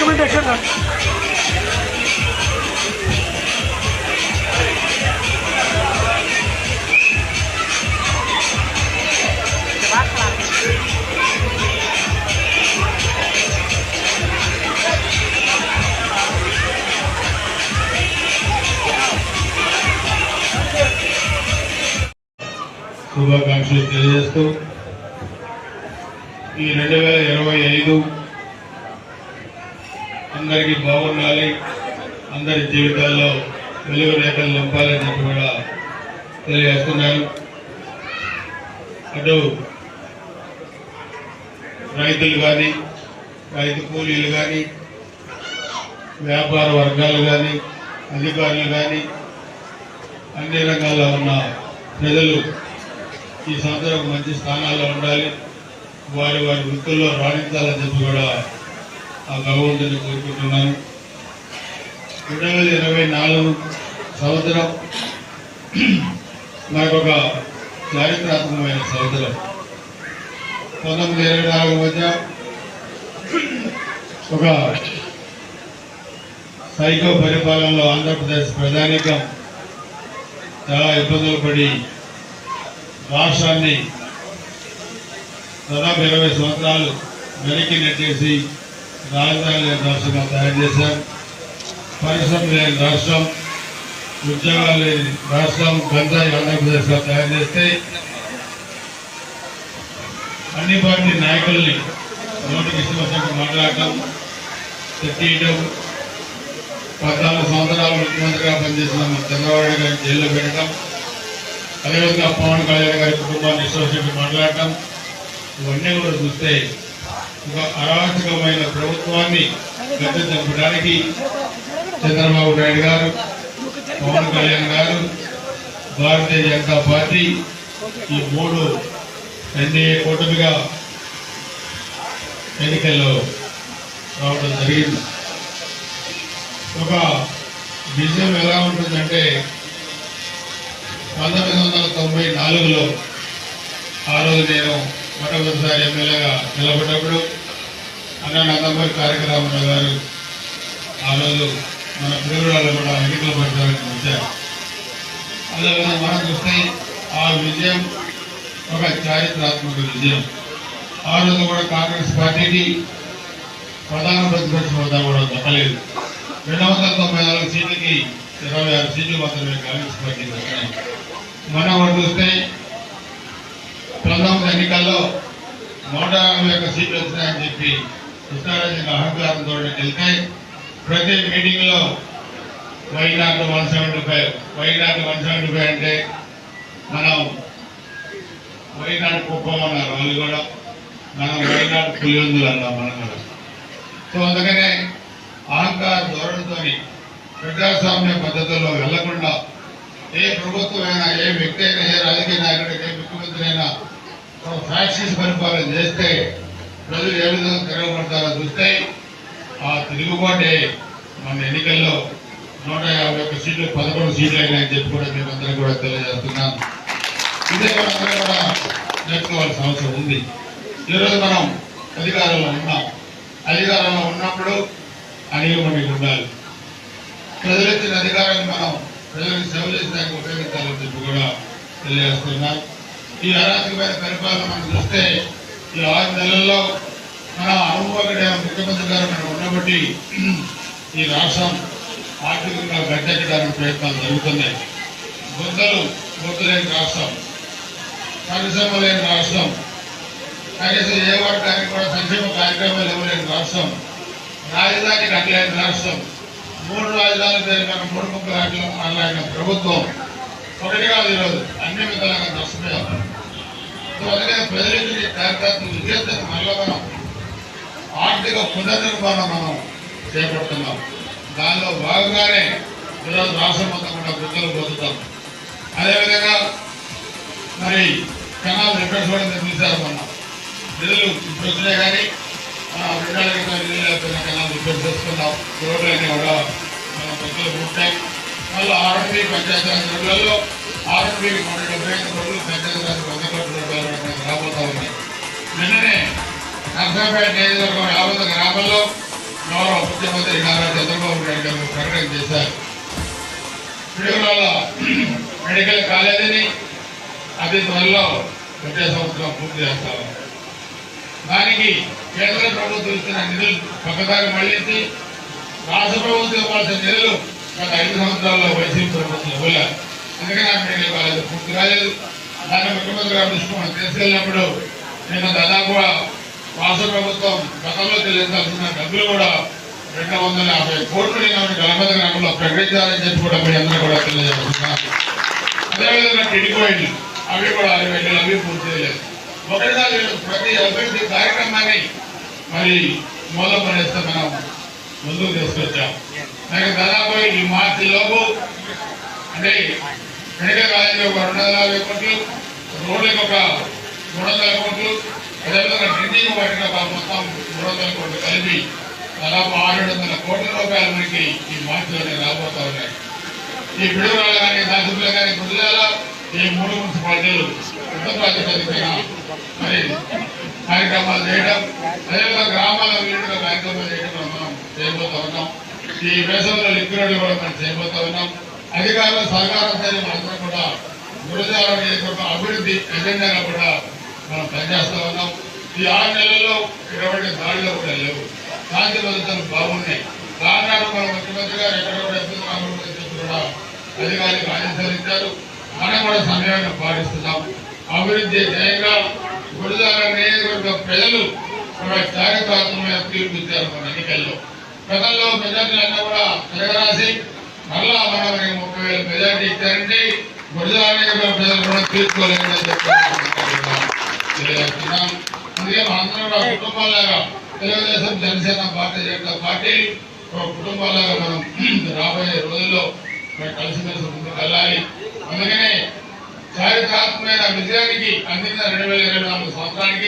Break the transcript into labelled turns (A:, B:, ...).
A: Comment ఎక్కడ శుభాకాంక్షలు తెలియజేస్తూ ఈ రెండు వేల ఇరవై ఐదు అందరికీ బాగుండాలి. అందరి జీవితాల్లో వెలుగు రేఖలు నింపాలని చెప్పి కూడా తెలియజేస్తున్నాను అటు రైతులు కానీ రైతు కూలీలు కానీ వ్యాపార వర్గాలు కానీ అధికారులు కానీ అన్ని రంగాల్లో ఉన్న ప్రజలు ఈ సంవత్సరం మంచి స్థానాల్లో ఉండాలి. వారి వారి వృత్తుల్లో రాణించాలని చెప్పి కూడా ఆ భగవంతుని కోరుకుంటున్నాను. రెండు వేల ఇరవై నాలుగు సంవత్సరం మనకు ఒక చారిత్రాత్మకమైన సంవత్సరం. పంతొమ్మిది ఇరవై నాలుగు మధ్య ఒక సైకో పరిపాలనలో ఆంధ్రప్రదేశ్ ప్రధానికం చాలా ఇబ్బందులు పడి రాష్ట్రాన్ని దాదాపు ఇరవై సంవత్సరాలు వెనక్కి నెట్టేసి రాజధాని లేని రాష్ట్రంగా తయారు చేశారు. పరిశ్రమ లేని రాష్ట్రం ఉద్యోగాలు లేని రాష్ట్రం గంజాయి ఆంధ్రప్రదేశ్గా తయారు చేస్తే అన్ని పార్టీ నాయకుల్ని నోటికి ఇష్టం మాట్లాడటం తిట్టేయడం పద్నాలుగు సంవత్సరాలు ముఖ్యమంత్రిగా పనిచేసిన మన చంద్రబాబు గారిని జైల్లో పెట్టడం అదేవిధంగా పవన్ కళ్యాణ్ గారి కుటుంబాన్ని సోషల్ మాట్లాడటం ఇవన్నీ కూడా చూస్తే ఒక అరాచకమైన ప్రభుత్వాన్ని గద్దె చంపడానికి చంద్రబాబు నాయుడు గారు పవన్ కళ్యాణ్ గారు భారతీయ జనతా పార్టీ ఈ మూడు ఎన్డీఏ కూటమిగా ఎన్నికల్లో రావడం జరిగింది. ఒక విజయం ఎలా ఉంటుందంటే పంతొమ్మిది వందల తొంభై నాలుగులో ఆ రోజు నేను మొట్టమొదటిసారి ఎమ్మెల్యేగా నిలబడినప్పుడు అన్న నందమూరి కార్యక్రమరావు గారు ఆ రోజు మన పిల్లలు కూడా ఎన్నికల పరిసరానికి వచ్చారు. అదేవిధంగా మనం చూస్తే ఆ విజయం ఒక చారిత్రాత్మక విజయం. ఆ రోజు కూడా కాంగ్రెస్ పార్టీకి ప్రధాన ప్రతిపక్ష హోదా కూడా దక్కలేదు. రెండు వందల తొంభై నాలుగు సీట్లకి ఇరవై ఆరు సీట్లు మాత్రమే కాంగ్రెస్ పార్టీ దక్కాయి మనం ఒకటి చూస్తే పంతొమ్మిది ఎన్నికల్లో నూట యాభై ఒక్క సీట్లు వచ్చినాయని చెప్పి కృష్ణారాజు అహంకారంతో వెళ్తే ప్రతి మీటింగ్లో why one seventy five why one seventy five అంటే మనం వై కుప్పం అన్నారు వాళ్ళు కూడా. మనం వై నాట్ పులివెందులు అన్నాం మనం కూడా. సో అందుకనే అహంకార ధోరణితో ప్రజాస్వామ్య పద్ధతుల్లో వెళ్ళకుండా ప్రభుత్వమైనా ఏ వ్యక్తి అయినా ఏ రాజకీయ నాయకుడు ఏ ముఖ్యమంత్రి అయినా పరిపాలన చేస్తే ప్రజలు ఏ విధంగా తిరగబడతారో చూస్తే ఆ తిరుగుబాటే మన ఎన్నికల్లో నూట యాభై ఒక్క సీట్లు పదకొండు సీట్లు అయినాయని చెప్పి కూడా మేమందరం కూడా తెలియజేస్తున్నాం. ఇదే మనందరం కూడా నేర్చుకోవాల్సిన అవసరం ఉంది. ఈరోజు మనం అధికారంలో ఉన్నాం. అధికారంలో ఉన్నప్పుడు అణిగిమణిగి ఉండాలి. ప్రజలు ఇచ్చిన అధికారాన్ని మనం ప్రజలకు సేవ చేసడానికి ఉపయోగించాలని చెప్పి కూడా తెలియజేస్తున్నాం. ఈ అరాచకమైన పరిపాలన మనం చూస్తే ఈ ఆరు నెలల్లో మన అనుభవకుడైన ముఖ్యమంత్రి గారు మనం ఉన్నబట్టి ఈ రాష్ట్రం ఆర్థికంగా గట్టెక్కడానికి ప్రయత్నాలు జరుగుతున్నాయి. గుంతలు గుర్తులేని రాష్ట్రం పరిశ్రమ లేని రాష్ట్రం కనీసం ఏ వర్గానికి కూడా సంక్షేమ కార్యక్రమాలు ఇవ్వలేని రాష్ట్రం రాజధాని అట్లేని రాష్ట్రం మూడు రాజధాని పేరుగా మూడు ముక్కలు అట్లా అలాగిన ప్రభుత్వం. ఒకటి కాదు ఈరోజు అన్ని విధాలుగా నష్టపోయాం ప్రజలకి కార్యకర్తలు విజేతను మళ్ళీ మనం ఆర్థిక పునర్నిర్మాణం మనం చేపడుతున్నాం. దానిలో భాగంగానే ఈరోజు రాష్ట్రం మొత్తం కూడా గుర్తులు పొందుతాం. అదేవిధంగా మరి కెనాల్ రిపేర్ కూడా నిర్మించారు మొన్న. నిధులు ఇప్పుడు వచ్చినాయి కానీ ఆ, రెండేళ్ళ క్రితం నిధులు రిపేర్ చేసుకున్నాం కూడా మన మళ్ళీ ఆర్ఎంపీ పంచాయతీరాజ్ నిధులలో ఆర్ఎంపీ నూట డెబ్బై ఐదు కోట్లు పంచాయతీరాజ్ వంద కోట్ల రూపాయలు రాబోతా ఉన్నాయి. నిన్ననే నర్సాపేట నియోజకవర్గం యాభై గ్రామాల్లో గౌరవ ముఖ్యమంత్రి నారా చంద్రబాబు నాయుడు గారు ప్రకటన చేశారు. పిడుగులలో మెడికల్ కాలేజీని అతి త్వరలో వచ్చే సంవత్సరం పూర్తి చేస్తారు దానికి కేంద్ర ప్రభుత్వం ఇచ్చిన నిధులు ఒకసారి మళ్ళీ రాష్ట్ర ప్రభుత్వం ఇవ్వాల్సిన నిధులు గత ఐదు సంవత్సరాల్లో వైసీపీ ప్రభుత్వం ఇవ్వలేదు అందుకని ఆ నేను కాలేజ్ పూర్తి కాలేదు. దాన్ని ముఖ్యమంత్రి గారు తీసుకుని తీసుకెళ్ళినప్పుడు నేను దాదాపుగా రాష్ట్ర ప్రభుత్వం గతంలో చెల్లించాల్సిన డబ్బులు కూడా రెండు వందల యాభై కోట్లు నేను గణపతి గ్రామంలో ప్రకటించాలని చెప్పి కూడా మీ అందరూ కూడా తెలియజేస్తున్నాను అదేవిధంగా టిడిపోయింది అవి కూడా అరవై వేలు అవి పూర్తి చేయలేదు. ఒకటిసారి ప్రతి అభివృద్ధి కార్యక్రమాన్ని మరి మూలం పనిస్తే మనం ముందుకు తీసుకొచ్చాం. నాకు దాదాపు ఈ మార్చిలోపు అంటే మెడికల్ కాలేజీలో ఒక రెండు వందల యాభై కోట్లు రోడ్లకు ఒక మూడు వందల కోట్లు అదేవిధంగా డ్రింకింగ్ వాటికి ఒక మొత్తం మూడు వందల కోట్లు కలిపి దాదాపు ఆరు వందల కోట్ల రూపాయలు మనకి ఈ మార్చిలోనే రాబోతా ఉన్నాయి. ఈ పిడుగురాలు కానీ దాసులు కానీ గుడిలాల ఈ మూడు మున్సిపాలిటీలు ఉత్తర ప్రాతిపదికన మరి కార్యక్రమాలు చేయడం అదేవిధంగా గ్రామాల వీటిలో కార్యక్రమాలు చేయడం మనం చేయబోతా ఉన్నాం. ఈ వేసవిలో లిక్విడ్ కూడా మనం చేయబోతా ఉన్నాం. అధికారుల సహకారంతో మనందరం కూడా గురజాల నియోజకవర్గం అభివృద్ధి ఎజెండాగా కూడా మనం పనిచేస్తా ఉన్నాం. ఈ ఆరు నెలల్లో ఎటువంటి దాడిలో కూడా లేవు. శాంతి భద్రతలు బాగున్నాయి. రానాడు మన ముఖ్యమంత్రి గారు ఎక్కడ కూడా చెప్పి కూడా అధికారులకు ఆదేశాలు ఇచ్చారు. మనం కూడా సమయాన్ని పాటిస్తున్నాం. అభివృద్ధి ధ్యేయంగా గుడిదారనేటువంటి ప్రజలు ఒక చారిత్రాత్మకమైన తీర్పు ఇచ్చారు మన ఎన్నికల్లో. గతంలో మెజార్టీ కూడా తిరగరాసి మళ్ళా మనకి ముప్పై వేల మెజార్టీ ఇచ్చారంటే గుడిదారనే ప్రజలు కూడా తీర్చుకోలేదని చెప్పి అందుకే మనందరం కూడా కుటుంబాలాగా తెలుగుదేశం జనసేన భారతీయ జనతా పార్టీ కుటుంబాలాగా మనం రాబోయే రోజుల్లో కలిసిమెలిసి ముందుకు వెళ్ళాలి. అందుకనే చారిత్రాత్మకమైన విజయానికి అందిన రెండు వేల ఇరవై నాలుగు సంవత్సరానికి